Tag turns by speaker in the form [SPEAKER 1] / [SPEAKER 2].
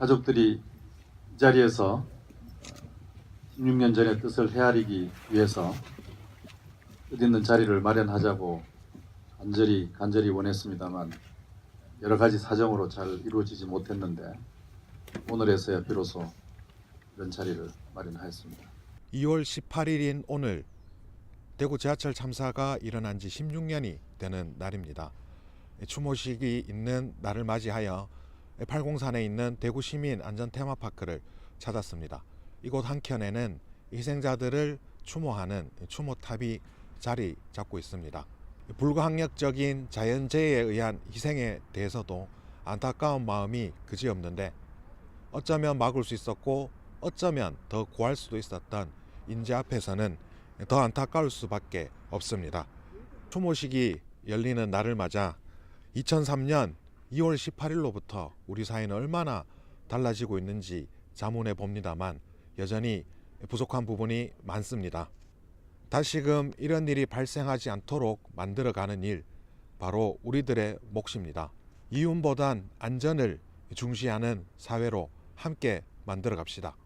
[SPEAKER 1] 가족들이 이 자리에서 16년 전의 뜻을 헤아리기 위해서 뜻있는 자리를 마련하자고 간절히 간절히 원했습니다만 여러 가지 사정으로 잘 이루어지지 못했는데 오늘에서야 비로소 이런 자리를 마련하였습니다.
[SPEAKER 2] 2월 18일인 오늘 대구 지하철 참사가 일어난 지 16년이 되는 날입니다. 추모식이 있는 날을 맞이하여 팔공산에 있는 대구 시민 안전 테마파크를 찾았습니다. 이곳 한켠에는 희생자들을 추모하는 추모탑이 자리 잡고 있습니다. 불가항력적인 자연재해에 의한 희생에 대해서도 안타까운 마음이 그지없는데 어쩌면 막을 수 있었고 어쩌면 더 구할 수도 있었던 인재 앞에서는 더 안타까울 수밖에 없습니다. 추모식이 열리는 날을 맞아 2003년 2월 18일로부터 우리 사회는 얼마나 달라지고 있는지 자문해 봅니다만 여전히 부족한 부분이 많습니다. 다시금 이런 일이 발생하지 않도록 만들어가는 일 바로 우리들의 몫입니다. 이윤보단 안전을 중시하는 사회로 함께 만들어 갑시다.